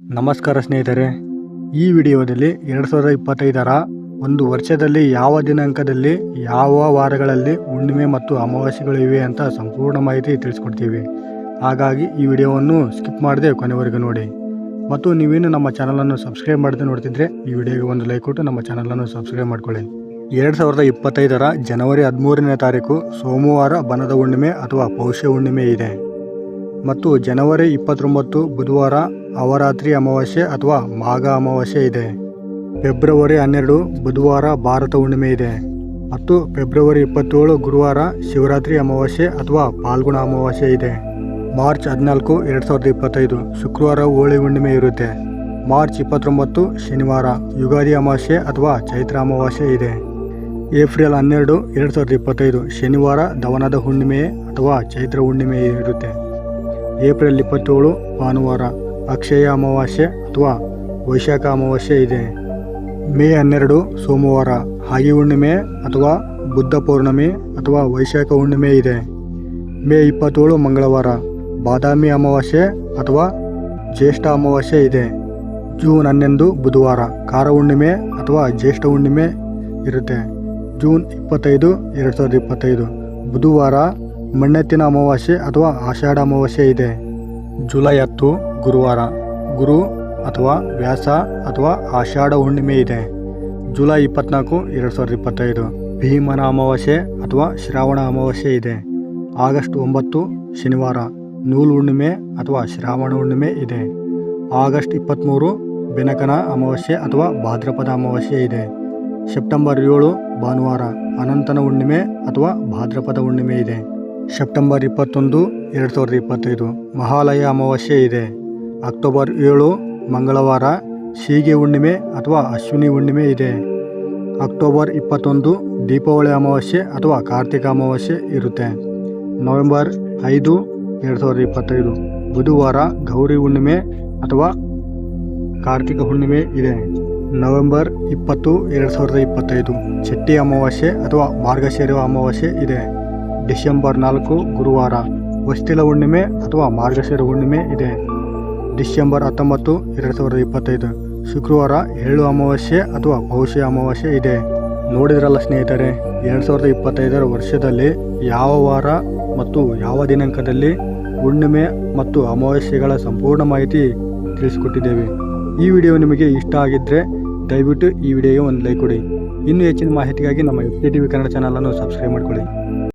ನಮಸ್ಕಾರ ಸ್ನೇಹಿತರೆ. ಈ ವಿಡಿಯೋದಲ್ಲಿ ಎರಡು ಸಾವಿರದ ಇಪ್ಪತ್ತೈದರ ಒಂದು ವರ್ಷದಲ್ಲಿ ಯಾವ ದಿನಾಂಕದಲ್ಲಿ, ಯಾವ ವಾರಗಳಲ್ಲಿ ಹುಣ್ಣಿಮೆ ಮತ್ತು ಅಮಾವಾಸ್ಯೆಗಳು ಇವೆ ಅಂತ ಸಂಪೂರ್ಣ ಮಾಹಿತಿ ತಿಳಿಸ್ಕೊಡ್ತೀವಿ. ಹಾಗಾಗಿ ಈ ವಿಡಿಯೋವನ್ನು ಸ್ಕಿಪ್ ಮಾಡದೆ ಕೊನೆವರೆಗೂ ನೋಡಿ. ಮತ್ತು ನೀವೇನು ನಮ್ಮ ಚಾನಲನ್ನು ಸಬ್ಸ್ಕ್ರೈಬ್ ಮಾಡದೆ ನೋಡ್ತಿದ್ರೆ ಈ ವಿಡಿಯೋಗೆ ಒಂದು ಲೈಕ್ ಕೊಟ್ಟು ನಮ್ಮ ಚಾನಲನ್ನು ಸಬ್ಸ್ಕ್ರೈಬ್ ಮಾಡ್ಕೊಳ್ಳಿ. ಎರಡು ಸಾವಿರದ ಇಪ್ಪತ್ತೈದರ ಜನವರಿ ಹದಿಮೂರನೇ ತಾರೀಕು ಸೋಮವಾರ ಬನದ ಹುಣ್ಣಿಮೆ ಅಥವಾ ಪೌಷ್ಯ ಹುಣ್ಣಿಮೆ ಇದೆ. ಮತ್ತು ಜನವರಿ ಇಪ್ಪತ್ತೊಂಬತ್ತು ಬುಧವಾರ ಅವರಾತ್ರಿ ಅಮಾವಾಸ್ಯೆ ಅಥವಾ ಮಾಘ ಅಮಾವಾಸ್ಯೆ ಇದೆ. ಫೆಬ್ರವರಿ ಹನ್ನೆರಡು, ಬುಧವಾರ ಭಾರತ ಹುಣ್ಣಿಮೆ ಇದೆ. ಮತ್ತು ಫೆಬ್ರವರಿ ಇಪ್ಪತ್ತೇಳು, ಗುರುವಾರ ಶಿವರಾತ್ರಿ ಅಮಾವಾಸ್ಯೆ ಅಥವಾ ಪಾಲ್ಗುಣ ಅಮಾವಾಸ್ಯೆ ಇದೆ. ಮಾರ್ಚ್ ಹದಿನಾಲ್ಕು, ಎರಡು ಸಾವಿರದ ಇಪ್ಪತ್ತೈದು, ಶುಕ್ರವಾರ ಹೋಳಿ ಹುಣ್ಣಿಮೆ ಇರುತ್ತೆ. ಮಾರ್ಚ್ ಇಪ್ಪತ್ತೊಂಬತ್ತು, ಶನಿವಾರ ಯುಗಾದಿ ಅಮಾವಾಸ್ಯೆ ಅಥವಾ ಚೈತ್ರ ಅಮಾವಾಸ್ಯೆ ಇದೆ. ಏಪ್ರಿಲ್ ಹನ್ನೆರಡು, ಎರಡು ಸಾವಿರದ ಇಪ್ಪತ್ತೈದು, ಶನಿವಾರ ದವನದ ಹುಣ್ಣಿಮೆ ಅಥವಾ ಚೈತ್ರ ಹುಣ್ಣಿಮೆ ಇರುತ್ತೆ. ಏಪ್ರಿಲ್ ಇಪ್ಪತ್ತೇಳು, ಭಾನುವಾರ ಅಕ್ಷಯ ಅಮಾವಾಸ್ಯೆ ಅಥವಾ ವೈಶಾಖ ಅಮಾವಾಸ್ಯೆ ಇದೆ. ಮೇ ಹನ್ನೆರಡು ಸೋಮವಾರ ಹಾಗಿ ಹುಣ್ಣಿಮೆ ಅಥವಾ ಬುದ್ಧ ಪೌರ್ಣಮಿ ಅಥವಾ ವೈಶಾಖ ಹುಣ್ಣಿಮೆ ಇದೆ. ಮೇ ಇಪ್ಪತ್ತೇಳು ಮಂಗಳವಾರ ಬಾದಾಮಿ ಅಮಾವಾಸ್ಯೆ ಅಥವಾ ಜ್ಯೇಷ್ಠ ಅಮಾವಾಸ್ಯೆ ಇದೆ. ಜೂನ್ ಹನ್ನೊಂದು ಬುಧವಾರ ಕಾರ ಹುಣ್ಣಿಮೆ ಅಥವಾ ಜ್ಯೇಷ್ಠ ಹುಣ್ಣಿಮೆ ಇರುತ್ತೆ. ಜೂನ್ ಇಪ್ಪತ್ತೈದು ಎರಡು ಸಾವಿರದ ಇಪ್ಪತ್ತೈದು ಬುಧವಾರ ಮಣ್ಣೆತ್ತಿನ ಅಮಾವಾಸ್ಯೆ ಅಥವಾ ಆಷಾಢ ಅಮಾವಾಸ್ಯೆ ಇದೆ. ಜುಲೈ ಹತ್ತು ಗುರುವಾರ ಗುರು ಅಥವಾ ವ್ಯಾಸ ಅಥವಾ ಆಷಾಢ ಹುಣ್ಣಿಮೆ ಇದೆ. ಜುಲೈ ಇಪ್ಪತ್ನಾಲ್ಕು, ಎರಡು ಸಾವಿರದ ಇಪ್ಪತ್ತೈದು. ಭೀಮನ ಅಮಾವಾಸ್ಯೆ ಅಥವಾ ಶ್ರಾವಣ ಅಮಾವಾಸ್ಯೆ ಇದೆ. ಆಗಸ್ಟ್ ಒಂಬತ್ತು, ಶನಿವಾರ, ನೂಲು ಹುಣ್ಣಿಮೆ ಅಥವಾ ಶ್ರಾವಣ ಹುಣ್ಣಿಮೆ ಇದೆ. ಆಗಸ್ಟ್ ಇಪ್ಪತ್ತ್ಮೂರು ಬೆನಕನ ಅಮಾವಾಸ್ಯೆ ಅಥವಾ ಭಾದ್ರಪದ ಅಮಾವಾಸ್ಯೆ ಇದೆ. ಸೆಪ್ಟೆಂಬರ್ ಏಳು, ಭಾನುವಾರ, ಅನಂತನ ಹುಣ್ಣಿಮೆ ಅಥವಾ ಭಾದ್ರಪದ ಹುಣ್ಣಿಮೆ ಇದೆ. ಸೆಪ್ಟೆಂಬರ್ ಇಪ್ಪತ್ತೊಂದು, ಎರಡು ಸಾವಿರದ ಇಪ್ಪತ್ತೈದು, ಮಹಾಲಯ ಅಮಾವಾಸ್ಯೆ ಇದೆ. ಅಕ್ಟೋಬರ್ ಏಳು, ಮಂಗಳವಾರ ಶೀಗೆ ಹುಣ್ಣಿಮೆ ಅಥವಾ ಅಶ್ವಿನಿ ಹುಣ್ಣಿಮೆ ಇದೆ. ಅಕ್ಟೋಬರ್ ಇಪ್ಪತ್ತೊಂದು, ದೀಪಾವಳಿ ಅಮಾವಾಸ್ಯೆ ಅಥವಾ ಕಾರ್ತಿಕ ಅಮಾವಾಸ್ಯೆ ಇರುತ್ತೆ. ನವೆಂಬರ್ ಐದು, ಎರಡು ಸಾವಿರದ ಇಪ್ಪತ್ತೈದು. ಬುಧವಾರ ಗೌರಿ ಹುಣ್ಣಿಮೆ ಅಥವಾ ಕಾರ್ತಿಕ ಹುಣ್ಣಿಮೆ ಇದೆ. ನವೆಂಬರ್ ಇಪ್ಪತ್ತು, ಎರಡು ಸಾವಿರದ ಇಪ್ಪತ್ತೈದು. ಚಟ್ಟಿ ಅಮಾವಾಸ್ಯೆ ಅಥವಾ ಮಾರ್ಗಶಿರ ಅಮಾವಾಸ್ಯೆ ಇದೆ. ಡಿಸೆಂಬರ್ ನಾಲ್ಕು, ಗುರುವಾರ. ವಸ್ತಿಲ ಹುಣ್ಣಿಮೆ ಅಥವಾ ಮಾರ್ಗಶಿರ ಹುಣ್ಣಿಮೆ ಇದೆ. ಡಿಸೆಂಬರ್ ಹತ್ತೊಂಬತ್ತು, ಎರಡು ಸಾವಿರದ ಇಪ್ಪತ್ತೈದು. ಶುಕ್ರವಾರ ಏಳು ಅಮಾವಾಸ್ಯೆ ಅಥವಾ ಭವಿಷ್ಯ ಅಮಾವಾಸ್ಯೆ ಇದೆ. ನೋಡಿದ್ರಲ್ಲ ಸ್ನೇಹಿತರೆ, ಎರಡು ಸಾವಿರದ ಇಪ್ಪತ್ತೈದರ ವರ್ಷದಲ್ಲಿ ಯಾವ ವಾರ ಮತ್ತು ಯಾವ ದಿನಾಂಕದಲ್ಲಿ ಹುಣ್ಣಿಮೆ ಮತ್ತು ಅಮಾವಾಸ್ಯೆಗಳ ಸಂಪೂರ್ಣ ಮಾಹಿತಿ ತಿಳಿಸಿಕೊಟ್ಟಿದ್ದೇವೆ. ಈ ವಿಡಿಯೋ ನಿಮಗೆ ಇಷ್ಟ ಆಗಿದ್ದರೆ ದಯವಿಟ್ಟು ಈ ವಿಡಿಯೋಗೆ ಒಂದು ಲೈಕ್ ಕೊಡಿ. ಇನ್ನೂ ಹೆಚ್ಚಿನ ಮಾಹಿತಿಗಾಗಿ ನಮ್ಮ ಎಫ್ ಟಿ ವಿ ಕನ್ನಡ ಚಾನಲನ್ನು ಸಬ್ಸ್ಕ್ರೈಬ್ ಮಾಡ್ಕೊಳ್ಳಿ.